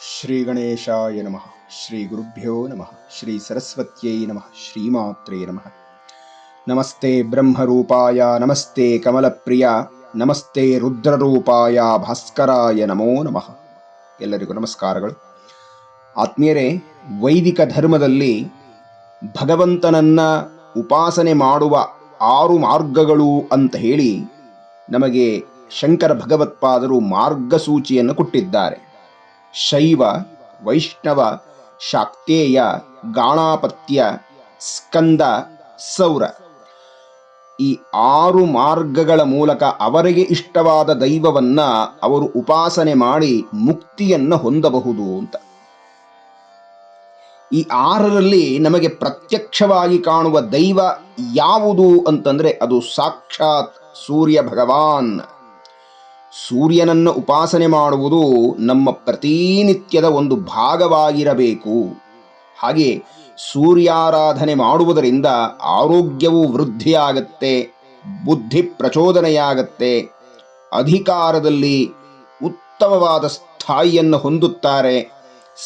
ಶ್ರೀ ಗಣೇಶಾಯ ನಮಃ ಶ್ರೀ ಗುರುಭ್ಯೋ ನಮಃ ಶ್ರೀ ಸರಸ್ವತ್ಯೈ ನಮಃ ಶ್ರೀಮಾತ್ರೇ ನಮಃ ನಮಸ್ತೆ ಬ್ರಹ್ಮರೂಪಾಯ ನಮಸ್ತೆ ಕಮಲಪ್ರಿಯ ನಮಸ್ತೆ ರುದ್ರರೂಪಾಯ ಭಾಸ್ಕರಾಯ ನಮೋ ನಮಃ ಎಲ್ಲರಿಗೂ ನಮಸ್ಕಾರಗಳು. ಆತ್ಮೀಯರೇ, ವೈದಿಕ ಧರ್ಮದಲ್ಲಿ ಭಗವಂತನನ್ನ ಉಪಾಸನೆ ಮಾಡುವ ಆರು ಮಾರ್ಗಗಳು ಅಂತ ಹೇಳಿ ನಮಗೆ ಶಂಕರ ಭಗವತ್ಪಾದರು ಮಾರ್ಗಸೂಚಿಯನ್ನು ಕೊಟ್ಟಿದ್ದಾರೆ. ಶೈವ, ವೈಷ್ಣವ, ಶಾಕ್ತೇಯ, ಗಾಣಾಪತ್ಯ, ಸ್ಕಂದ, ಸೌರ. ಈ ಆರು ಮಾರ್ಗಗಳ ಮೂಲಕ ಅವರಿಗೆ ಇಷ್ಟವಾದ ದೈವವನ್ನ ಅವರು ಉಪಾಸನೆ ಮಾಡಿ ಮುಕ್ತಿಯನ್ನ ಹೊಂದಬಹುದು ಅಂತ. ಈ ಆರರಲ್ಲಿ ನಮಗೆ ಪ್ರತ್ಯಕ್ಷವಾಗಿ ಕಾಣುವ ದೈವ ಯಾವುದು ಅಂತಂದ್ರೆ ಅದು ಸಾಕ್ಷಾತ್ ಸೂರ್ಯ ಭಗವಾನ್. ಸೂರ್ಯನನ್ನು ಉಪಾಸನೆ ಮಾಡುವುದು ನಮ್ಮ ಪ್ರತಿನಿತ್ಯದ ಒಂದು ಭಾಗವಾಗಿರಬೇಕು. ಹಾಗೆ ಸೂರ್ಯಾರಾಧನೆ ಮಾಡುವುದರಿಂದ ಆರೋಗ್ಯವು ವೃದ್ಧಿಯಾಗತ್ತೆ, ಬುದ್ಧಿ ಪ್ರಚೋದನೆಯಾಗತ್ತೆ, ಅಧಿಕಾರದಲ್ಲಿ ಉತ್ತಮವಾದ ಸ್ಥಾಯಿಯನ್ನು ಹೊಂದುತ್ತಾರೆ,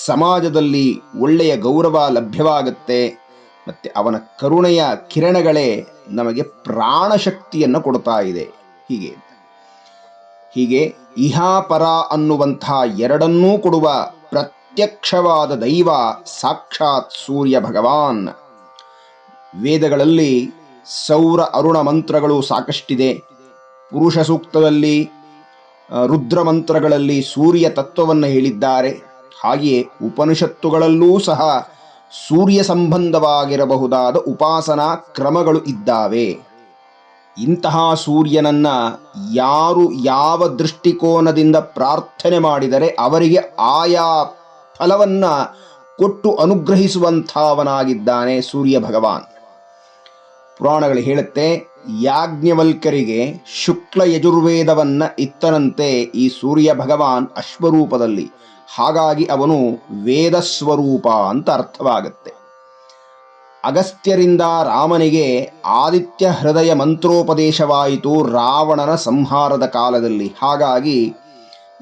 ಸಮಾಜದಲ್ಲಿ ಒಳ್ಳೆಯ ಗೌರವ ಲಭ್ಯವಾಗುತ್ತೆ, ಮತ್ತು ಅವನ ಕರುಣೆಯ ಕಿರಣಗಳೇ ನಮಗೆ ಪ್ರಾಣಶಕ್ತಿಯನ್ನು ಕೊಡ್ತಾ ಇದೆ. ಹೀಗೆ. ಹೀಗೆ ಇಹಾಪರ ಅನ್ನುವಂಥ ಎರಡನ್ನೂ ಕೊಡುವ ಪ್ರತ್ಯಕ್ಷವಾದ ದೈವ ಸಾಕ್ಷಾತ್ ಸೂರ್ಯ ಭಗವಾನ್. ವೇದಗಳಲ್ಲಿ ಸೌರ ಅರುಣ ಮಂತ್ರಗಳು ಸಾಕಷ್ಟಿದೆ. ಪುರುಷ ಸೂಕ್ತದಲ್ಲಿ ರುದ್ರ ಮಂತ್ರಗಳಲ್ಲಿ ಸೂರ್ಯ ತತ್ವವನ್ನು ಹೇಳಿದ್ದಾರೆ. ಹಾಗೆಯೇ ಉಪನಿಷತ್ತುಗಳಲ್ಲೂ ಸಹ ಸೂರ್ಯ ಸಂಬಂಧವಾಗಿರಬಹುದಾದ ಉಪಾಸನಾ ಕ್ರಮಗಳು ಇದ್ದಾವೆ. ಇಂತಹ ಸೂರ್ಯನನ್ನ ಯಾರು ಯಾವ ದೃಷ್ಟಿಕೋನದಿಂದ ಪ್ರಾರ್ಥನೆ ಮಾಡಿದರೆ ಅವರಿಗೆ ಆಯಾ ಫಲವನ್ನ ಕೊಟ್ಟು ಅನುಗ್ರಹಿಸುವಂಥವನಾಗಿದ್ದಾನೆ ಸೂರ್ಯ ಭಗವಾನ್. ಪುರಾಣಗಳು ಹೇಳುತ್ತೆ ಯಾಜ್ಞವಲ್ಕರಿಗೆ ಶುಕ್ಲ ಯಜುರ್ವೇದವನ್ನ ಇತ್ತನಂತೆ ಈ ಸೂರ್ಯ ಭಗವಾನ್ ಅಶ್ವರೂಪದಲ್ಲಿ. ಹಾಗಾಗಿ ಅವನು ವೇದ ಸ್ವರೂಪ ಅಂತ ಅರ್ಥವಾಗುತ್ತೆ. ಅಗಸ್ತ್ಯರಿಂದ ರಾಮನಿಗೆ ಆದಿತ್ಯ ಹೃದಯ ಮಂತ್ರೋಪದೇಶವಾಯಿತು ರಾವಣನ ಸಂಹಾರದ ಕಾಲದಲ್ಲಿ. ಹಾಗಾಗಿ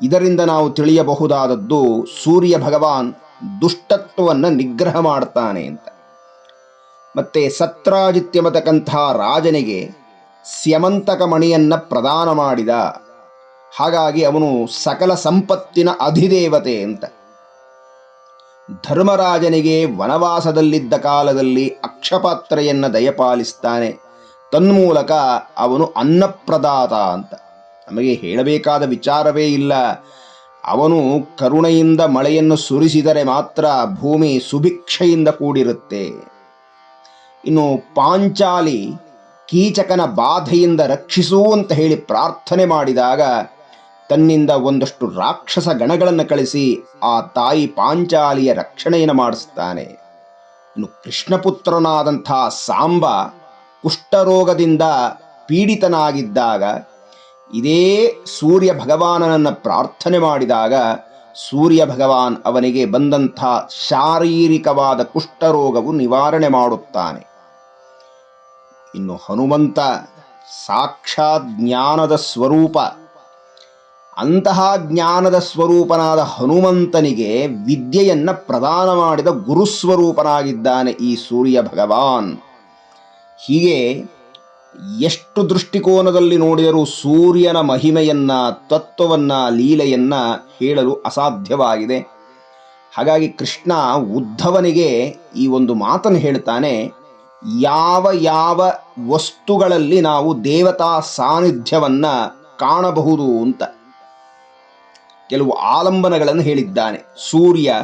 ಇದರಿಂದ ನಾವು ತಿಳಿಯಬಹುದಾದದ್ದು ಸೂರ್ಯ ಭಗವಾನ್ ದುಷ್ಟತ್ವವನ್ನು ನಿಗ್ರಹ ಮಾಡ್ತಾನೆ ಅಂತ. ಮತ್ತೆ ಸತ್ರಾಜಿತ್ಯಮತಕ್ಕಂಥ ರಾಜನಿಗೆ ಸ್ಯಮಂತಕ ಮಣಿಯನ್ನು ಪ್ರದಾನ ಮಾಡಿದ. ಹಾಗಾಗಿ ಅವನು ಸಕಲ ಸಂಪತ್ತಿನ ಅಧಿದೇವತೆ ಅಂತ. ಧರ್ಮರಾಜನಿಗೆ ವನವಾಸದಲ್ಲಿದ್ದ ಕಾಲದಲ್ಲಿ ಅಕ್ಷಪಾತ್ರೆಯನ್ನು ದಯಪಾಲಿಸ್ತಾನೆ. ತನ್ಮೂಲಕ ಅವನು ಅನ್ನಪ್ರದಾತ ಅಂತ. ನಮಗೆ ಹೇಳಬೇಕಾದ ವಿಚಾರವೇ ಇಲ್ಲ. ಅವನು ಕರುಣೆಯಿಂದ ಮಳೆಯನ್ನು ಸುರಿಸಿದರೆ ಮಾತ್ರ ಭೂಮಿ ಸುಭಿಕ್ಷೆಯಿಂದ ಕೂಡಿರುತ್ತೆ. ಇನ್ನು ಪಾಂಚಾಲಿ ಕೀಚಕನ ಬಾಧೆಯಿಂದ ರಕ್ಷಿಸು ಅಂತ ಹೇಳಿ ಪ್ರಾರ್ಥನೆ ಮಾಡಿದಾಗ ತನ್ನಿಂದ ಒಂದಷ್ಟು ರಾಕ್ಷಸ ಗಣಗಳನ್ನು ಕಳಿಸಿ ಆ ತಾಯಿ ಪಾಂಚಾಲಿಯ ರಕ್ಷಣೆಯನ್ನು ಮಾಡಿಸ್ತಾನೆ ಇನ್ನು ಕೃಷ್ಣಪುತ್ರನಾದಂಥ ಸಾಂಬ ಕುಷ್ಠರೋಗದಿಂದ ಪೀಡಿತನಾಗಿದ್ದಾಗ, ಇದೇ ಸೂರ್ಯ ಭಗವಾನನನ್ನು ಪ್ರಾರ್ಥನೆ ಮಾಡಿದಾಗ ಸೂರ್ಯ ಭಗವಾನ್ ಅವನಿಗೆ ಬಂದಂಥ ಶಾರೀರಿಕವಾದ ಕುಷ್ಠರೋಗವು ನಿವಾರಣೆ ಮಾಡುತ್ತಾನೆ. ಇನ್ನು ಹನುಮಂತ ಸಾಕ್ಷಾತ್ ಜ್ಞಾನದ ಸ್ವರೂಪ ಅಂತಹ ಜ್ಞಾನದ ಸ್ವರೂಪನಾದ ಹನುಮಂತನಿಗೆ ವಿದ್ಯೆಯನ್ನ ಪ್ರದಾನ ಮಾಡಿದ ಗುರುಸ್ವರೂಪನಾಗಿದ್ದಾನೆ ಈ ಸೂರ್ಯ ಭಗವಾನ್. ಹೀಗೆ ಎಷ್ಟು ದೃಷ್ಟಿಕೋನದಲ್ಲಿ ನೋಡಿದರೂ ಸೂರ್ಯನ ಮಹಿಮೆಯನ್ನ, ತತ್ವವನ್ನ, ಲೀಲೆಯನ್ನ ಹೇಳಲು ಅಸಾಧ್ಯವಾಗಿದೆ. ಹಾಗಾಗಿ ಕೃಷ್ಣ ಉದ್ಧವನಿಗೆ ಈ ಒಂದು ಮಾತನ್ನು ಹೇಳ್ತಾನೆ, ಯಾವ ಯಾವ ವಸ್ತುಗಳಲ್ಲಿ ನಾವು ದೇವತಾ ಸಾನ್ನಿಧ್ಯವನ್ನು ಕಾಣಬಹುದು ಅಂತ. ಕೆಲವು ಆಲಂಬನಗಳನ್ನು ಹೇಳಿದ್ದಾನೆ. ಸೂರ್ಯ,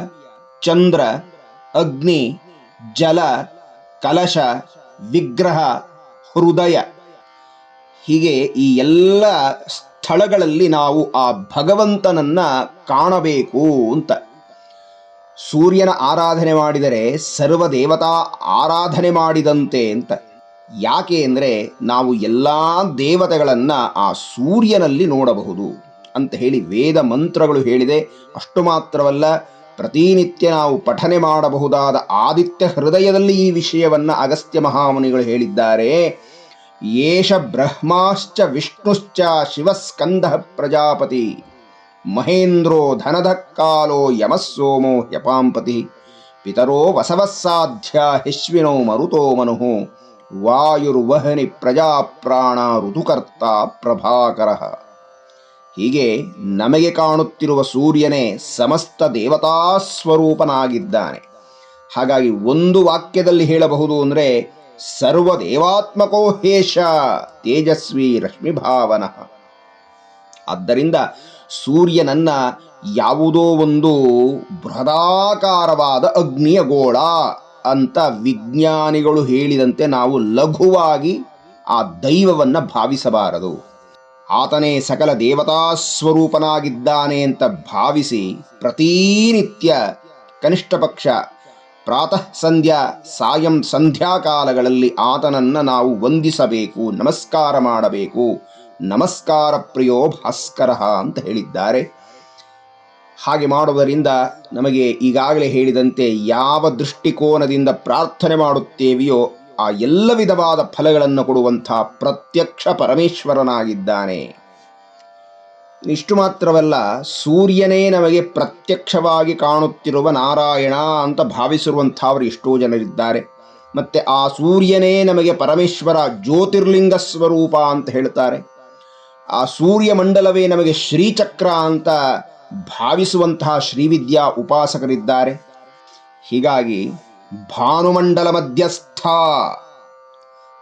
ಚಂದ್ರ, ಅಗ್ನಿ, ಜಲ, ಕಲಶ, ವಿಗ್ರಹ, ಹೃದಯ. ಹೀಗೆ ಈ ಎಲ್ಲ ಸ್ಥಳಗಳಲ್ಲಿ ನಾವು ಆ ಭಗವಂತನನ್ನ ಕಾಣಬೇಕು ಅಂತ. ಸೂರ್ಯನ ಆರಾಧನೆ ಮಾಡಿದರೆ ಸರ್ವ ದೇವತಾ ಆರಾಧನೆ ಮಾಡಿದಂತೆ ಅಂತ. ಯಾಕೆ ಅಂದರೆ ನಾವು ಎಲ್ಲ ದೇವತೆಗಳನ್ನು ಆ ಸೂರ್ಯನಲ್ಲಿ ನೋಡಬಹುದು. ಅಂತ ಹೇಳಿ ವೇದ ಮಂತ್ರಗಳು ಹೇಳಿದೆ. ಅಷ್ಟು ಮಾತ್ರವಲ್ಲ, ಪ್ರತಿನಿತ್ಯ ನಾವು ಪಠನೆ ಮಾಡಬಹುದಾದ ಆದಿತ್ಯ ಹೃದಯದಲ್ಲಿ ಈ ವಿಷಯವನ್ನು ಅಗಸ್ತ್ಯ ಮಹಾಮುನಿಗಳು ಹೇಳಿದ್ದಾರೆ. ಯೇಷ ಬ್ರಹ್ಮಾಶ್ಚ ವಿಷ್ಣುಶ್ಚ ಶಿವಸ್ಕಂದ ಪ್ರಜಾಪತಿ, ಮಹೇಂದ್ರೋ ಧನಧ ಕಾಲೋ ಯಮಸ್ಸೋಮೋ ಹ್ಯಪಾಂಪತಿ ಪಿತರೋ ವಸವಸ್ಸಾಧ್ಯ ಹಿಶ್ವಿನೋ ಮರುತೋ ಮನುಹು ವಾಯುರ್ವಹನಿ ಪ್ರಜಾಪ್ರಾಣ ಋತುಕರ್ತ ಪ್ರಭಾಕರ. ಹೀಗೆ ನಮಗೆ ಕಾಣುತ್ತಿರುವ ಸೂರ್ಯನೇ ಸಮಸ್ತ ದೇವತಾ ಸ್ವರೂಪನಾಗಿದ್ದಾನೆ. ಹಾಗಾಗಿ ಒಂದು ವಾಕ್ಯದಲ್ಲಿ ಹೇಳಬಹುದು ಅಂದರೆ ಸರ್ವದೇವಾತ್ಮಕೋ ಹೇಶ ತೇಜಸ್ವಿ ರಶ್ಮಿಭಾವನ ಆದ್ದರಿಂದ ಸೂರ್ಯನನ್ನ ಯಾವುದೋ ಒಂದು ಬೃಹದಾಕಾರವಾದ ಅಗ್ನಿಯ ಗೋಳ ಅಂತ ವಿಜ್ಞಾನಿಗಳು ಹೇಳಿದಂತೆ ನಾವು ಲಘುವಾಗಿ ಆ ದೈವವನ್ನು ಭಾವಿಸಬಾರದು. ಆತನೇ ಸಕಲ ದೇವತಾ ಸ್ವರೂಪನಾಗಿದ್ದಾನೆ ಅಂತ ಭಾವಿಸಿ ಪ್ರತಿನಿತ್ಯ ಕನಿಷ್ಠ ಪಕ್ಷ ಪ್ರಾತಃ ಸಂಧ್ಯಾ, ಸಾಯಂ ಸಂಧ್ಯಾಕಾಲಗಳಲ್ಲಿ ಆತನನ್ನು ನಾವು ವಂದಿಸಬೇಕು, ನಮಸ್ಕಾರ ಮಾಡಬೇಕು. ನಮಸ್ಕಾರ ಪ್ರಿಯೋ ಭಾಸ್ಕರ ಅಂತ ಹೇಳಿದ್ದಾರೆ. ಹಾಗೆ ಮಾಡುವುದರಿಂದ ನಮಗೆ ಈಗಾಗಲೇ ಹೇಳಿದಂತೆ ಯಾವ ದೃಷ್ಟಿಕೋನದಿಂದ ಪ್ರಾರ್ಥನೆ ಮಾಡುತ್ತೇವೆಯೋ ಆ ಎಲ್ಲ ವಿಧವಾದ ಫಲಗಳನ್ನು ಕೊಡುವಂಥ ಪ್ರತ್ಯಕ್ಷ ಪರಮೇಶ್ವರನಾಗಿದ್ದಾನೆ. ಇಷ್ಟು ಮಾತ್ರವಲ್ಲ, ಸೂರ್ಯನೇ ನಮಗೆ ಪ್ರತ್ಯಕ್ಷವಾಗಿ ಕಾಣುತ್ತಿರುವ ನಾರಾಯಣ ಅಂತ ಭಾವಿಸಿರುವಂಥವರು ಎಷ್ಟೋ ಜನರಿದ್ದಾರೆ. ಮತ್ತೆ ಆ ಸೂರ್ಯನೇ ನಮಗೆ ಪರಮೇಶ್ವರ ಜ್ಯೋತಿರ್ಲಿಂಗ ಸ್ವರೂಪ ಅಂತ ಹೇಳ್ತಾರೆ. ಆ ಸೂರ್ಯ ಮಂಡಲವೇ ನಮಗೆ ಶ್ರೀಚಕ್ರ ಅಂತ ಭಾವಿಸುವಂತಹ ಶ್ರೀವಿದ್ಯಾ ಉಪಾಸಕರಿದ್ದಾರೆ. ಹೀಗಾಗಿ ಭಾನುಮಂಡಲ ಮಧ್ಯಸ್ಥ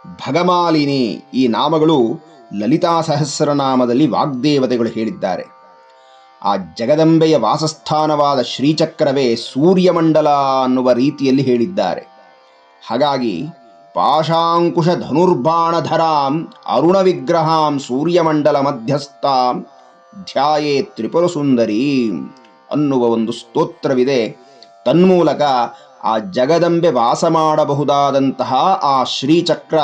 ಭಗಮಾಲಿನಿ ಈ ನಾಮಗಳು ಲಲಿತಾ ಸಹಸ್ರನಾಮದಲ್ಲಿ ವಾಗ್ದೇವತೆಗಳು ಹೇಳಿದ್ದಾರೆ. ಆ ಜಗದಂಬೆಯ ವಾಸಸ್ಥಾನವಾದ ಶ್ರೀಚಕ್ರವೇ ಸೂರ್ಯಮಂಡಲ ಅನ್ನುವ ರೀತಿಯಲ್ಲಿ ಹೇಳಿದ್ದಾರೆ. ಹಾಗಾಗಿ ಪಾಶಾಂಕುಶ ಧನುರ್ಬಾಣಧರಾಂ ಅರುಣ ವಿಗ್ರಹಾಂ ಸೂರ್ಯಮಂಡಲ ಮಧ್ಯಸ್ಥಾಂ ಧ್ಯಾಯೇ ತ್ರಿಪುರ ಸುಂದರಿ ಅನ್ನುವ ಒಂದು ಸ್ತೋತ್ರವಿದೆ. ತನ್ಮೂಲಕ ಆ ಜಗದಂಬೆ ವಾಸ ಮಾಡಬಹುದಾದಂತಹ ಆ ಶ್ರೀಚಕ್ರ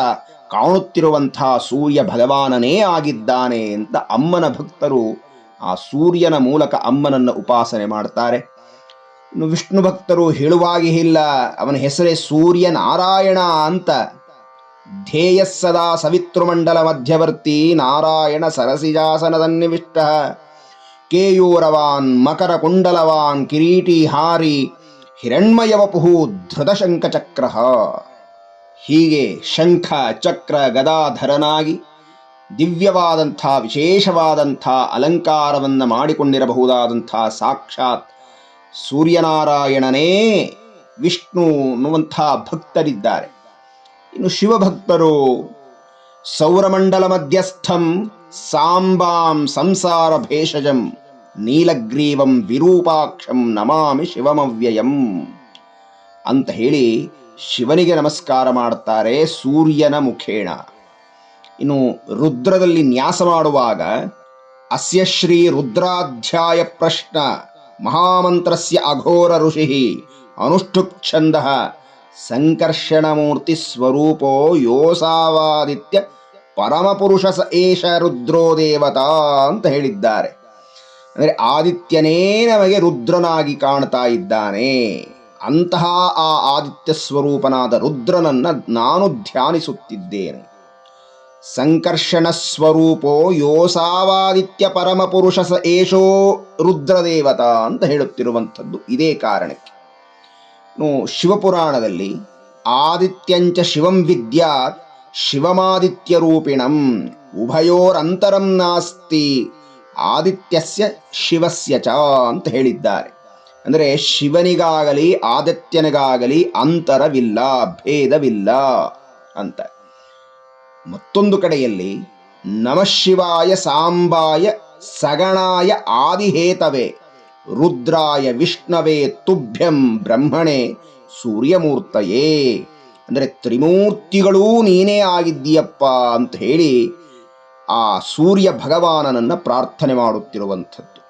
ಕಾಣುತ್ತಿರುವಂತಹ ಸೂರ್ಯ ಭಗವಾನನೇ ಆಗಿದ್ದಾನೆ ಅಂತ ಅಮ್ಮನ ಭಕ್ತರು ಆ ಸೂರ್ಯನ ಮೂಲಕ ಅಮ್ಮನನ್ನು ಉಪಾಸನೆ ಮಾಡ್ತಾರೆ. ಇನ್ನು ವಿಷ್ಣು ಭಕ್ತರು ಹೇಳುವಾಗೆ ಇಲ್ಲ, ಅವನ ಹೆಸರೇ ಸೂರ್ಯ ನಾರಾಯಣ ಅಂತ. ಧ್ಯೇಯ ಸದಾ ಸವಿತೃಮಂಡಲ ಮಧ್ಯವರ್ತಿ ನಾರಾಯಣ ಸರಸಿಜಾಸನದನ್ನಿವಿಷ್ಟ. ಕೇಯೂರವಾನ್ ಮಕರ ಕುಂಡಲವಾನ್ ಕಿರೀಟಿ ಹಾರಿ ಹಿರಣ್ಮಯವಪುಹು ಧೃತಶಂಖಚಕ್ರ ಹೀಗೆ ಶಂಖ ಚಕ್ರ ಗದಾಧರನಾಗಿ ದಿವ್ಯವಾದಂಥ, ವಿಶೇಷವಾದಂಥ ಅಲಂಕಾರವನ್ನು ಮಾಡಿಕೊಂಡಿರಬಹುದಾದಂಥ ಸಾಕ್ಷಾತ್ ಸೂರ್ಯನಾರಾಯಣನೇ ವಿಷ್ಣು ಅನ್ನುವಂಥ ಭಕ್ತರಿದ್ದಾರೆ. ಇನ್ನು ಶಿವಭಕ್ತರು ಸೌರಮಂಡಲ ಮಧ್ಯಸ್ಥಂ ಸಾಂಬಾಂ ಸಂಸಾರ ಭೇಷಜಂ ನೀಲಗ್ರೀವಂ ವಿರೂಪಾಕ್ಷಂ ನಮಾಮಿ ಶಿವಮವ್ಯಯಂ. ಅಂತ ಹೇಳಿ ಶಿವನಿಗೆ ನಮಸ್ಕಾರ ಮಾಡುತ್ತಾರೆ ಸೂರ್ಯನ ಮುಖೇಣ. ಇನ್ನು ರುದ್ರದಲ್ಲಿ ನ್ಯಾಸ ಮಾಡುವಾಗ ಅಸ್ಯ ಶ್ರೀ ರುದ್ರಾಧ್ಯಾಯ ಪ್ರಶ್ನ ಮಹಾಮಂತ್ರಸ್ಯ ಅಘೋರ ಋಷಿ ಸಂಕರ್ಷಣ ಸಂಕರ್ಷಣಮೂರ್ತಿ ಸ್ವರೂಪೋ ಯೋಸಾವಾದಿತ್ಯ ಪರಮಪುರುಷ ಸ ಏಷ ರುದ್ರೋ ದೇವತಾ ಅಂತ ಹೇಳಿದ್ದಾರೆ. ಅಂದರೆ ಆದಿತ್ಯನೇ ನಮಗೆ ರುದ್ರನಾಗಿ ಕಾಣ್ತಾ ಇದ್ದಾನೆ. ಅಂತಹ ಆ ಆದಿತ್ಯ ಸ್ವರೂಪನಾದ ರುದ್ರನನ್ನ ನಾನು ಧ್ಯಾನಿಸುತ್ತಿದ್ದೇನೆ. ಸಂಕರ್ಷಣ ಸ್ವರೂಪೋ ಯೋಸಾವಾದಿತ್ಯ ಪರಮಪುರುಷ ಸ ಏಷೋ ರುದ್ರದೇವತಾ ಅಂತ ಹೇಳುತ್ತಿರುವಂಥದ್ದು ಇದೇ ಕಾರಣಕ್ಕೆ. ಶಿವಪುರಾಣದಲ್ಲಿ ಆದಿತ್ಯಂಚ ಶಿವಂ ವಿದ್ಯಾತ್ ಶಿವಮಾದಿತ್ಯ ರೂಪಿಣಂ ಉಭಯೋರಂತರಂ ನಾಸ್ತಿ ಆದಿತ್ಯಸ್ಯ ಶಿವಸ್ಯ ಚ ಅಂತ ಹೇಳಿದ್ದಾರೆ. ಅಂದರೆ ಶಿವನಿಗಾಗಲಿ, ಆದಿತ್ಯನಿಗಾಗಲಿ ಅಂತರವಿಲ್ಲ, ಭೇದವಿಲ್ಲ ಅಂತ. ಮತ್ತೊಂದು ಕಡೆಯಲ್ಲಿ ನಮಃಶಿವಾಯ ಸಾಂಬಾಯ ಸಗಣಾಯ ಆದಿಹೇತವೇ, ರುದ್ರಾಯ ವಿಷ್ಣವೇ ತುಭ್ಯಂ ಬ್ರಹ್ಮಣೆ ಸೂರ್ಯಮೂರ್ತಯೇ. ಅಂದರೆ ತ್ರಿಮೂರ್ತಿಗಳೂ ನೀನೇ ಆಗಿದ್ದೀಯಪ್ಪ ಅಂತ ಹೇಳಿ ಆ ಸೂರ್ಯ ಭಗವಾನನನ್ನು ಪ್ರಾರ್ಥನೆ ಮಾಡುತ್ತಿರುವಂಥದ್ದು.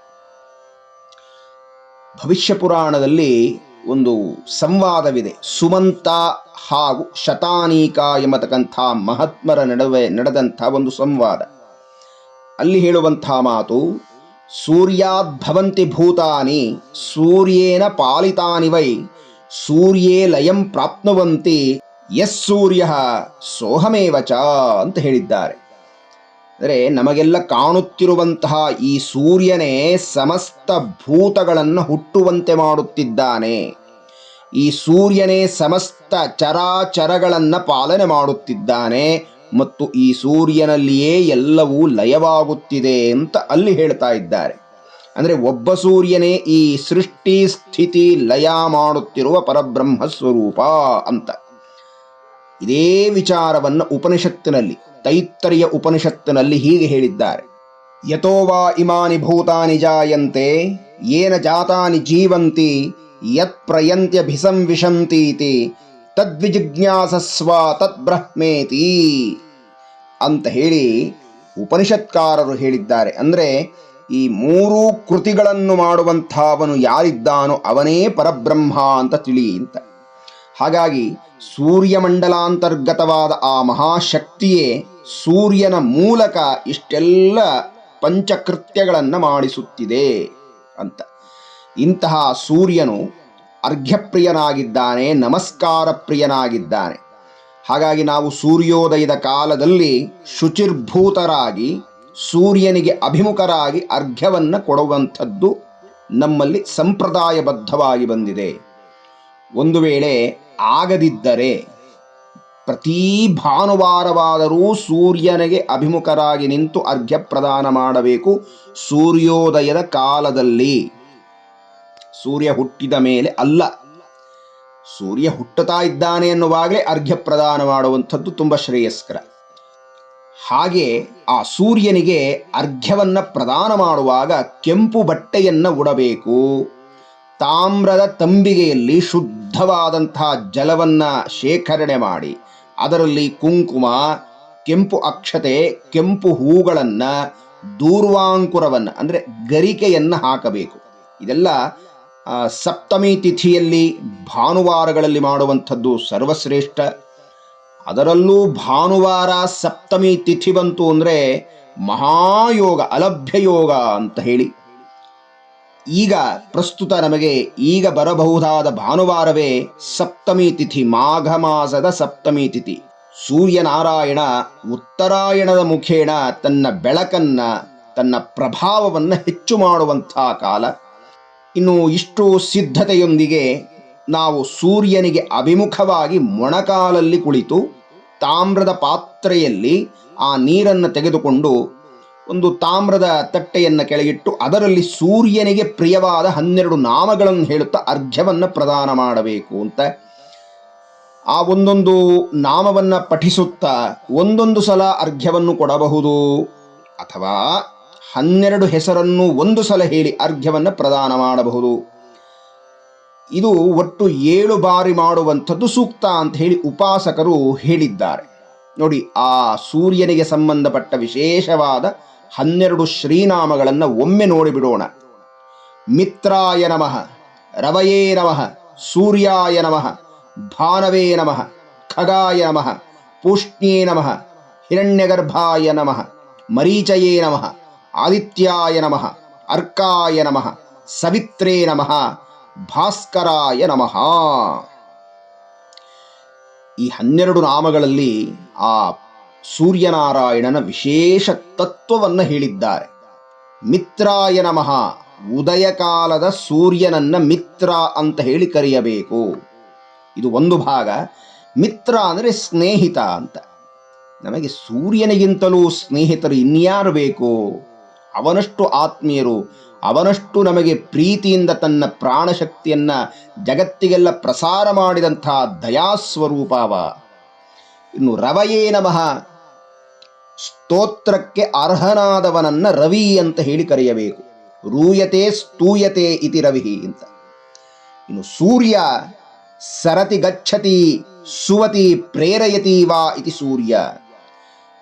ಭವಿಷ್ಯ ಪುರಾಣದಲ್ಲಿ ಒಂದು ಸಂವಾದವಿದೆ. ಸುಮಂತ ಹಾಗೂ ಶತಾನೀಕ ಎಂಬತಕ್ಕಂಥ ಮಹಾತ್ಮರ ನಡುವೆ ನಡೆದಂಥ ಒಂದು ಸಂವಾದ. ಅಲ್ಲಿ ಹೇಳುವಂಥ ಮಾತು ಸೂರ್ಯಾದ್ಭವಂತಿ ಭೂತಾನಿ, ಸೂರ್ಯೇನ ಪಾಲಿತಾನಿ ವೈ, ಸೂರ್ಯೇ ಲಯಂ ಪ್ರಾಪ್ನುವಂತಿ, ಯಸ್ ಸೂರ್ಯ ಸೋಹಮೇವಚ ಅಂತ ಹೇಳಿದ್ದಾರೆ. ಅಂದರೆ ನಮಗೆಲ್ಲ ಕಾಣುತ್ತಿರುವಂತಹ ಈ ಸೂರ್ಯನೇ ಸಮಸ್ತ ಭೂತಗಳನ್ನು ಹುಟ್ಟುವಂತೆ ಮಾಡುತ್ತಿದ್ದಾನೆ. ಈ ಸೂರ್ಯನೇ ಸಮಸ್ತ ಚರಾಚರಗಳನ್ನು ಪಾಲನೆ ಮಾಡುತ್ತಿದ್ದಾನೆ ಮತ್ತು ಈ ಸೂರ್ಯನಲ್ಲಿಯೇ ಎಲ್ಲವೂ ಲಯವಾಗುತ್ತಿದೆ ಅಂತ ಅಲ್ಲಿ ಹೇಳ್ತಾ ಇದ್ದಾರೆ. ಅಂದರೆ ಒಬ್ಬ ಸೂರ್ಯನೇ ಈ ಸೃಷ್ಟಿ ಸ್ಥಿತಿ ಲಯ ಮಾಡುತ್ತಿರುವ ಪರಬ್ರಹ್ಮ ಸ್ವರೂಪ ಅಂತ. ಇದೇ ವಿಚಾರವನ್ನು ಉಪನಿಷತ್ತಿನಲ್ಲಿ ತೈತ್ತರಿಯ ಉಪನಿಷತ್ತಿನಲ್ಲಿ ಹೀಗೆ ಹೇಳಿದ್ದಾರೆ. ಯಥೋವಾ ಇಮಾನಿ ಭೂತಾನಿ ಜಾಯಂತೆ, ಏನ ಜಾತಾನಿ ಜೀವಂತಿ, ಯತ್ ಪ್ರಯಂತ್ಯ ಭಿಸಂವಿಷಂತೀತಿ ತದ್ವಿಜಿಜ್ಞಾಸಸ್ವ ತದ್ಬ್ರಹ್ಮೇತಿ ಅಂತ ಹೇಳಿ ಉಪನಿಷತ್ಕಾರರು ಹೇಳಿದ್ದಾರೆ. ಅಂದರೆ ಈ ಮೂರು ಕೃತಿಗಳನ್ನು ಮಾಡುವಂಥವನು ಯಾರಿದ್ದಾನೋ ಅವನೇ ಪರಬ್ರಹ್ಮ ಅಂತ ತಿಳಿ ಅಂತ ಹಾಗಾಗಿ ಸೂರ್ಯಮಂಡಲಾಂತರ್ಗತವಾದ ಆ ಮಹಾಶಕ್ತಿಯೇ ಸೂರ್ಯನ ಮೂಲಕ ಇಷ್ಟೆಲ್ಲ ಪಂಚಕೃತ್ಯಗಳನ್ನು ಮಾಡಿಸುತ್ತಿದೆ ಅಂತ. ಇಂತಹ ಸೂರ್ಯನು ಅರ್ಘ್ಯಪ್ರಿಯನಾಗಿದ್ದಾನೆ ನಮಸ್ಕಾರ ಪ್ರಿಯನಾಗಿದ್ದಾನೆ ಹಾಗಾಗಿ ನಾವು ಸೂರ್ಯೋದಯದ ಕಾಲದಲ್ಲಿ ಶುಚಿರ್ಭೂತರಾಗಿ, ಸೂರ್ಯನಿಗೆ ಅಭಿಮುಖರಾಗಿ ಅರ್ಘ್ಯವನ್ನು ಕೊಡುವಂಥದ್ದು ನಮ್ಮಲ್ಲಿ ಸಂಪ್ರದಾಯಬದ್ಧವಾಗಿ ಬಂದಿದೆ. ಒಂದು ವೇಳೆ ಆಗದಿದ್ದರೆ ಪ್ರತಿ ಭಾನುವಾರವಾದರೂ ಸೂರ್ಯನಿಗೆ ಅಭಿಮುಖರಾಗಿ ನಿಂತು ಅರ್ಘ್ಯ ಪ್ರದಾನ ಮಾಡಬೇಕು ಸೂರ್ಯೋದಯದ ಕಾಲದಲ್ಲಿ. ಸೂರ್ಯ ಹುಟ್ಟಿದ ಮೇಲೆ ಅಲ್ಲ. ಸೂರ್ಯ ಹುಟ್ಟುತ್ತಾ ಇದ್ದಾನೆ ಎನ್ನುವಾಗಲೇ ಅರ್ಘ್ಯ ಪ್ರದಾನ ಮಾಡುವಂಥದ್ದು ತುಂಬ ಶ್ರೇಯಸ್ಕರ. ಹಾಗೆ ಆ ಸೂರ್ಯನಿಗೆ ಅರ್ಘ್ಯವನ್ನು ಪ್ರದಾನ ಮಾಡುವಾಗ ಕೆಂಪು ಬಟ್ಟೆಯನ್ನು ಉಡಬೇಕು. ತಾಮ್ರದ ತಂಬಿಗೆಯಲ್ಲಿ ಶುದ್ಧವಾದಂತಹ ಜಲವನ್ನು ಶೇಖರಣೆ ಮಾಡಿ, ಅದರಲ್ಲಿ ಕುಂಕುಮ, ಕೆಂಪು ಅಕ್ಷತೆ, ಕೆಂಪು ಹೂಗಳನ್ನು, ದೂರ್ವಾಂಕುರವನ್ನು, ಅಂದರೆ ಗರಿಕೆಯನ್ನು ಹಾಕಬೇಕು. ಇದೆಲ್ಲ ಸಪ್ತಮಿ ತಿಥಿಯಲ್ಲಿ ಭಾನುವಾರಗಳಲ್ಲಿ ಮಾಡುವಂಥದ್ದು ಸರ್ವಶ್ರೇಷ್ಠ. ಅದರಲ್ಲೂ ಭಾನುವಾರ ಸಪ್ತಮಿ ತಿಥಿ ಬಂತು ಅಂದರೆ ಮಹಾಯೋಗ, ಅಲಭ್ಯ ಯೋಗ ಅಂತ ಹೇಳಿ ಈಗ ಪ್ರಸ್ತುತ ನಮಗೆ ಈಗ ಬರಬಹುದಾದ ಭಾನುವಾರವೇ ಸಪ್ತಮಿ ತಿಥಿ ಮಾಘ ಮಾಸದ ಸಪ್ತಮಿ ತಿಥಿ. ಸೂರ್ಯನಾರಾಯಣ ಉತ್ತರಾಯಣದ ಮುಖೇಣ ತನ್ನ ಬೆಳಕನ್ನ, ತನ್ನ ಪ್ರಭಾವವನ್ನು ಹೆಚ್ಚು ಮಾಡುವಂಥ ಕಾಲ. ಇನ್ನು ಇಷ್ಟು ಸಿದ್ಧತೆಯೊಂದಿಗೆ ನಾವು ಸೂರ್ಯನಿಗೆ ಅಭಿಮುಖವಾಗಿ ಮೊಣಕಾಲಲ್ಲಿ ಕುಳಿತು ತಾಮ್ರದ ಪಾತ್ರೆಯಲ್ಲಿ ಆ ನೀರನ್ನು ತೆಗೆದುಕೊಂಡು ಒಂದು ತಾಮ್ರದ ತಟ್ಟೆಯನ್ನು ಕೆಳಗಿಟ್ಟು ಅದರಲ್ಲಿ ಸೂರ್ಯನಿಗೆ ಪ್ರಿಯವಾದ ಹನ್ನೆರಡು ನಾಮಗಳನ್ನು ಹೇಳುತ್ತಾ ಅರ್ಘ್ಯವನ್ನು ಪ್ರದಾನ ಮಾಡಬೇಕು ಅಂತ. ಆ ಒಂದೊಂದು ನಾಮವನ್ನು ಪಠಿಸುತ್ತಾ ಒಂದೊಂದು ಸಲ ಅರ್ಘ್ಯವನ್ನು ಕೊಡಬಹುದು ಅಥವಾ ಹನ್ನೆರಡು ಹೆಸರನ್ನು ಒಂದು ಸಲ ಹೇಳಿ ಅರ್ಘ್ಯವನ್ನು ಪ್ರದಾನ ಮಾಡಬಹುದು. ಇದು ಒಟ್ಟು ಏಳು ಬಾರಿ ಮಾಡುವಂಥದ್ದು ಸೂಕ್ತ ಅಂತ ಹೇಳಿ ಉಪಾಸಕರು ಹೇಳಿದ್ದಾರೆ. ನೋಡಿ, ಆ ಸೂರ್ಯನಿಗೆ ಸಂಬಂಧಪಟ್ಟ ವಿಶೇಷವಾದ ಹನ್ನೆರಡು ಶ್ರೀನಾಮಗಳನ್ನು ಒಮ್ಮೆ ನೋಡಿಬಿಡೋಣ. ಮಿತ್ರಾಯ ನಮಃ, ರವಯೇ ನಮಃ, ಸೂರ್ಯಾಯ ನಮಃ, ಭಾನವೇ ನಮಃ, ಖಗಾಯ ನಮಃ, ಪೂಷ್ಣ್ಯೇ ನಮಃ, ಹಿರಣ್ಯಗರ್ಭಾಯ ನಮಃ, ಮರೀಚಯೇ ನಮಃ, ಆದಿತ್ಯಾಯ ನಮಃ, ಅರ್ಕಾಯ ನಮಃ, ಸವಿತ್ರೇ ನಮಃ, ಭಾಸ್ಕರಾಯ ನಮಃ. ಈ ಹನ್ನೆರಡು ನಾಮಗಳಲ್ಲಿ ಆ ಸೂರ್ಯನಾರಾಯಣನ ವಿಶೇಷ ತತ್ವವನ್ನು ಹೇಳಿದ್ದಾರೆ. ಮಿತ್ರಾಯ ನಮಃ, ಉದಯ ಕಾಲದ ಸೂರ್ಯನನ್ನ ಮಿತ್ರ ಅಂತ ಹೇಳಿ ಕರೆಯಬೇಕು. ಇದು ಒಂದು ಭಾಗ, ಮಿತ್ರ ಅಂದರೆ ಸ್ನೇಹಿತ ಅಂತ. ನಮಗೆ ಸೂರ್ಯನಿಗಿಂತಲೂ ಸ್ನೇಹಿತರು ಇನ್ಯಾರು ಬೇಕು? ಅವನಷ್ಟು ಆತ್ಮೀಯರು, ಅವನಷ್ಟು ನಮಗೆ ಪ್ರೀತಿಯಿಂದ ತನ್ನ ಪ್ರಾಣಶಕ್ತಿಯನ್ನ ಜಗತ್ತಿಗೆಲ್ಲ ಪ್ರಸಾರ ಮಾಡಿದಂಥ ದಯಾಸ್ವರೂಪಾವ. ಇನ್ನು ರವಯೇ ನಮಃ ಸ್ತೋತ್ರಕ್ಕೆ ಅರ್ಹನಾದವನನ್ನ ರವಿ ಅಂತ ಹೇಳಿ ಕರೆಯಬೇಕು. ರೂಯತೆ ಸ್ತೂಯತೆ ಇತಿ ರವಿ ಅಂತ. ಇನ್ನು ಸೂರ್ಯ, ಸರತಿ ಗಚ್ಚತಿ, ಸುವತಿ ಪ್ರೇರಯತಿ ವಾ ಇತಿ ಸೂರ್ಯ.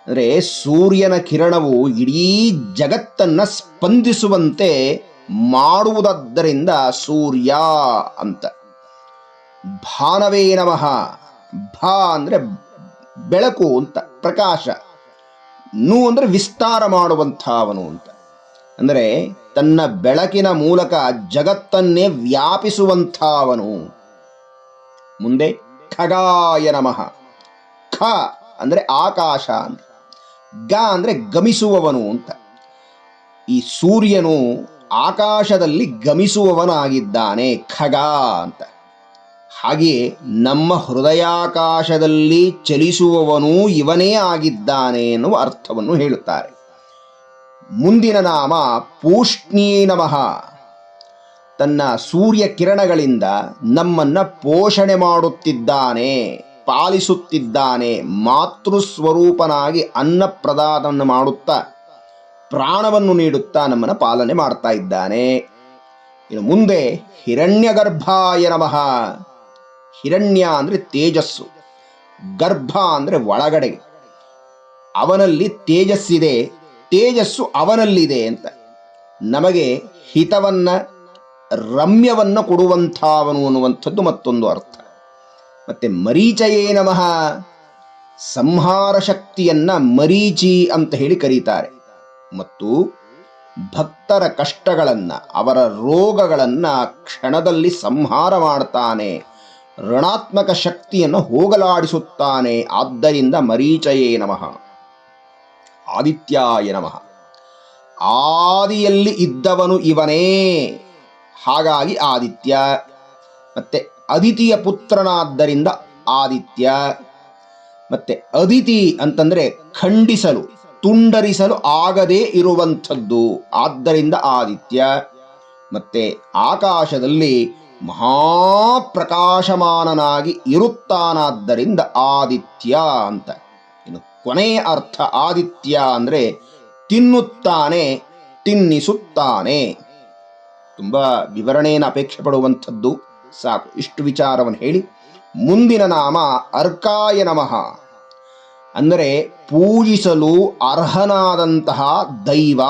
ಅಂದರೆ ಸೂರ್ಯನ ಕಿರಣವು ಇಡೀ ಜಗತ್ತನ್ನ ಸ್ಪಂದಿಸುವಂತೆ ಮಾಡುವುದದ್ದರಿಂದ ಸೂರ್ಯ ಅಂತ. ಭಾನವೇ ನಮಃ. ಭಾ ಅಂದರೆ ಬೆಳಕು ಅಂತ, ಪ್ರಕಾಶ. ನು ಅಂದರೆ ವಿಸ್ತಾರ ಮಾಡುವಂಥವನು ಅಂತ. ಅಂದರೆ ತನ್ನ ಬೆಳಕಿನ ಮೂಲಕ ಜಗತ್ತನ್ನೇ ವ್ಯಾಪಿಸುವಂಥವನು. ಮುಂದೆ ಖಗಾಯ ನಮಃ. ಖ ಅಂದರೆ ಆಕಾಶ ಅಂತ. ಗ ಅಂದರೆ ಗಮಿಸುವವನು ಅಂತ. ಈ ಸೂರ್ಯನು ಆಕಾಶದಲ್ಲಿ ಗಮಿಸುವವನಾಗಿದ್ದಾನೆ ಖಗ ಅಂತ. ಹಾಗೆಯೇ ನಮ್ಮ ಹೃದಯಾಕಾಶದಲ್ಲಿ ಚಲಿಸುವವನೂ ಇವನೇ ಆಗಿದ್ದಾನೆ ಎನ್ನುವ ಅರ್ಥವನ್ನು ಹೇಳುತ್ತಾರೆ. ಮುಂದಿನ ನಾಮ ಪೂಷ್ಣೀ ನಮಃ. ತನ್ನ ಸೂರ್ಯ ಕಿರಣಗಳಿಂದ ನಮ್ಮನ್ನ ಪೋಷಣೆ ಮಾಡುತ್ತಿದ್ದಾನೆ, ಪಾಲಿಸುತ್ತಿದ್ದಾನೆ, ಮಾತೃಸ್ವರೂಪನಾಗಿ ಅನ್ನ ಪ್ರದಾನವನ್ನು ಮಾಡುತ್ತಾ, ಪ್ರಾಣವನ್ನು ನೀಡುತ್ತಾ ನಮ್ಮನ್ನು ಪಾಲನೆ ಮಾಡ್ತಾ ಇದ್ದಾನೆ. ಇನ್ನು ಮುಂದೆ ಹಿರಣ್ಯಗರ್ಭಾಯ ನಮಃ. ಹಿರಣ್ಯ ಅಂದರೆ ತೇಜಸ್ಸು, ಗರ್ಭ ಅಂದರೆ ಒಳಗಡೆ. ಅವನಲ್ಲಿ ತೇಜಸ್ಸಿದೆ, ತೇಜಸ್ಸು ಅವನಲ್ಲಿದೆ ಅಂತ. ನಮಗೆ ಹಿತವನ್ನ, ರಮ್ಯವನ್ನ ಕೊಡುವಂಥವನು ಅನ್ನುವಂಥದ್ದು ಮತ್ತೊಂದು ಅರ್ಥ. ಮತ್ತೆ ಮರೀಚಯೇ ನಮಃ, ಸಂಹಾರ ಶಕ್ತಿಯನ್ನ ಮರೀಚಿ ಅಂತ ಹೇಳಿ ಕರೀತಾರೆ. ಮತ್ತು ಭಕ್ತರ ಕಷ್ಟಗಳನ್ನು, ಅವರ ರೋಗಗಳನ್ನು ಕ್ಷಣದಲ್ಲಿ ಸಂಹಾರ ಮಾಡ್ತಾನೆ. ಋಣಾತ್ಮಕ ಶಕ್ತಿಯನ್ನು ಹೋಗಲಾಡಿಸುತ್ತಾನೆ. ಆದ್ದರಿಂದ ಮರೀಚಯೇ ನಮಃ. ಆದಿತ್ಯಾಯ ನಮಃ. ಆದಿಯಲ್ಲಿ ಇದ್ದವನು ಇವನೇ. ಹಾಗಾಗಿ ಆದಿತ್ಯ. ಮತ್ತೆ ಅದಿತಿಯ ಪುತ್ರನಾದ್ದರಿಂದ ಆದಿತ್ಯ. ಮತ್ತೆ ಅದಿತಿ ಅಂತಂದ್ರೆ ಖಂಡಿಸಲು, ತುಂಡರಿಸಲು ಆಗದೇ ಇರುವಂಥದ್ದು. ಆದ್ದರಿಂದ ಆದಿತ್ಯ. ಮತ್ತೆ ಆಕಾಶದಲ್ಲಿ ಮಹಾಪ್ರಕಾಶಮಾನನಾಗಿ ಇರುತ್ತಾನಾದ್ದರಿಂದ ಆದಿತ್ಯ ಅಂತ. ಇನ್ನು ಕೊನೆಯ ಅರ್ಥ ಆದಿತ್ಯ ಅಂದರೆ ತಿನ್ನುತ್ತಾನೆ, ತಿನ್ನಿಸುತ್ತಾನೆ. ತುಂಬ ವಿವರಣೆಯನ್ನು ಅಪೇಕ್ಷೆ ಪಡುವಂಥದ್ದು. ಸಾಕು, ಇಷ್ಟು ವಿಚಾರವನ್ನು ಹೇಳಿ. ಮುಂದಿನ ನಾಮ ಅರ್ಕಾಯ ನಮಃ. ಅಂದರೆ ಪೂಜಿಸಲು ಅರ್ಹನಾದಂತಹ ದೈವ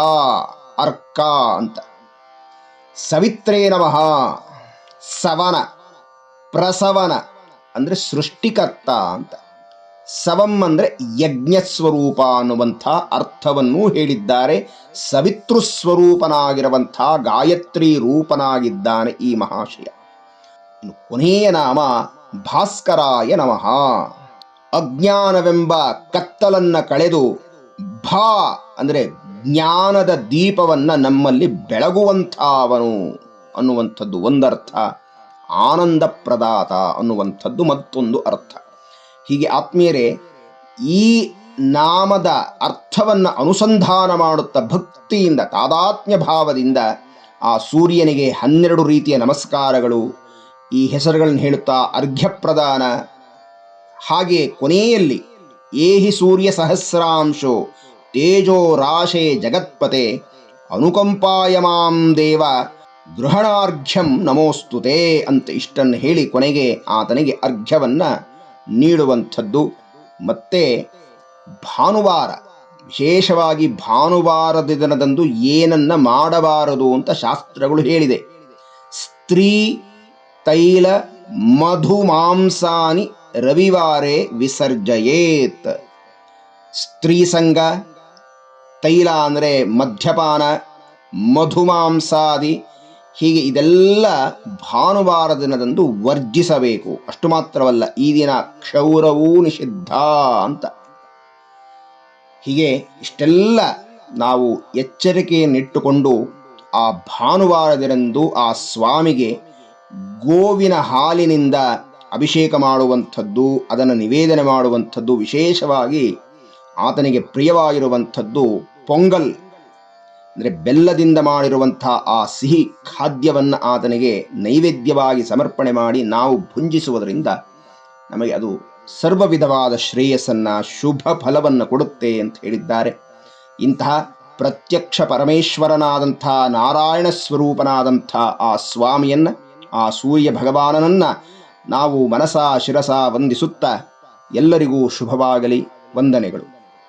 ಅರ್ಕ ಅಂತ. ಸವಿತ್ರೇ ನಮಃ. ಸವನ, ಪ್ರಸವನ ಅಂದರೆ ಸೃಷ್ಟಿಕರ್ತ ಅಂತ. ಸವಂ ಅಂದರೆ ಯಜ್ಞ ಸ್ವರೂಪ ಅನ್ನುವಂಥ ಅರ್ಥವನ್ನು ಹೇಳಿದ್ದಾರೆ. ಸವಿತೃ ಸ್ವರೂಪನಾಗಿರುವಂಥ ಗಾಯತ್ರಿ ರೂಪನಾಗಿದ್ದಾನೆ ಈ ಮಹಾಶಯ. ಇನ್ನು ಕೊನೆಯ ನಾಮ ಭಾಸ್ಕರಾಯ ನಮಃ. ಅಜ್ಞಾನವೆಂಬ ಕತ್ತಲನ್ನ ಕಳೆದು ಭಾ ಅಂದರೆ ಜ್ಞಾನದ ದೀಪವನ್ನ ನಮ್ಮಲ್ಲಿ ಬೆಳಗುವಂಥವನು. ಅನ್ನುವಂಥದ್ದು ಒಂದರ್ಥ ಆನಂದ ಪ್ರದಾತ ಅನ್ನುವಂಥದ್ದು ಮತ್ತೊಂದು ಅರ್ಥ. ಹೀಗೆ ಆತ್ಮೀಯರೇ, ಈ ನಾಮದ ಅರ್ಥವನ್ನು ಅನುಸಂಧಾನ ಮಾಡುತ್ತಾ ಭಕ್ತಿಯಿಂದ, ತಾದಾತ್ಮ್ಯ ಭಾವದಿಂದ ಆ ಸೂರ್ಯನಿಗೆ ಹನ್ನೆರಡು ರೀತಿಯ ನಮಸ್ಕಾರಗಳು, ಈ ಹೆಸರುಗಳನ್ನು ಹೇಳುತ್ತಾ ಅರ್ಘ್ಯ ಪ್ರದಾನ ಹಾಗೆ ಕೊನೆಯಲ್ಲಿ, ಏಹಿ ಸೂರ್ಯ ಸಹಸ್ರಾಂಶೋ, ತೇಜೋ ರಾಶೇ ಜಗತ್ಪತೆ, ಅನುಕಂಪಾಯ ಮಾಂ ದೇವ. ಗೃಹಣಾರ್ಘ್ಯಂ ನಮೋಸ್ತುತೆ ಅಂತ ಇಷ್ಟನ್ನು ಹೇಳಿ ಕೊನೆಗೆ ಆತನಿಗೆ ಅರ್ಘ್ಯವನ್ನು ನೀಡುವಂಥದ್ದು. ಮತ್ತೆ ಭಾನುವಾರ, ವಿಶೇಷವಾಗಿ ಭಾನುವಾರದ ದಿನದಂದು ಏನನ್ನ ಮಾಡಬಾರದು ಅಂತ ಶಾಸ್ತ್ರಗಳು ಹೇಳಿದೆ. ಸ್ತ್ರೀ ತೈಲ ಮಧು ಮಾಂಸಾನಿ ರವಿವಾರೇ ವಿಸರ್ಜಯೇತ್. ಸ್ತ್ರೀ ಸಂಘ, ತೈಲ ಅಂದರೆ ಮದ್ಯಪಾನ ಮಧುಮಾಂಸಾದಿ ಹೀಗೆ ಇದೆಲ್ಲ ಭಾನುವಾರ ದಿನದಂದು ವರ್ಜಿಸಬೇಕು. ಅಷ್ಟು ಮಾತ್ರವಲ್ಲ, ಈ ದಿನ ಕ್ಷೌರವೂ ನಿಷಿದ್ಧ ಅಂತ. ಹೀಗೆ ಇಷ್ಟೆಲ್ಲ ನಾವು ಎಚ್ಚರಿಕೆಯನ್ನಿಟ್ಟುಕೊಂಡು ಆ ಭಾನುವಾರ ದಿನಂದು ಆ ಸ್ವಾಮಿಗೆ ಗೋವಿನ ಹಾಲಿನಿಂದ ಅಭಿಷೇಕ ಮಾಡುವಂಥದ್ದು, ಅದನ್ನು ನಿವೇದನೆ ಮಾಡುವಂಥದ್ದು ವಿಶೇಷವಾಗಿ ಆತನಿಗೆ ಪ್ರಿಯವಾಗಿರುವಂಥದ್ದು, ಪೊಂಗಲ್ ಅಂದರೆ ಬೆಲ್ಲದಿಂದ ಮಾಡಿರುವಂಥ ಆ ಸಿಹಿ ಖಾದ್ಯವನ್ನು ಆತನಿಗೆ ನೈವೇದ್ಯವಾಗಿ ಸಮರ್ಪಣೆ ಮಾಡಿ ನಾವು ಭುಂಜಿಸುವುದರಿಂದ ನಮಗೆ ಅದು ಸರ್ವ ವಿಧವಾದ ಶ್ರೇಯಸ್ಸನ್ನು, ಶುಭ ಫಲವನ್ನು ಕೊಡುತ್ತೆ ಅಂತ ಹೇಳಿದ್ದಾರೆ. ಇಂತಹ ಪ್ರತ್ಯಕ್ಷ ಪರಮೇಶ್ವರನಾದಂಥ ನಾರಾಯಣ ಸ್ವರೂಪನಾದಂಥ ಆ ಸ್ವಾಮಿಯನ್ನು, ಆ ಸೂರ್ಯ ಭಗವಾನನನ್ನು ನಾವು ಮನಸಾ ಶಿರಸಾ ವಂದಿಸುತ್ತಾ ಎಲ್ಲರಿಗೂ ಶುಭವಾಗಲಿ, ವಂದನೆಗಳು.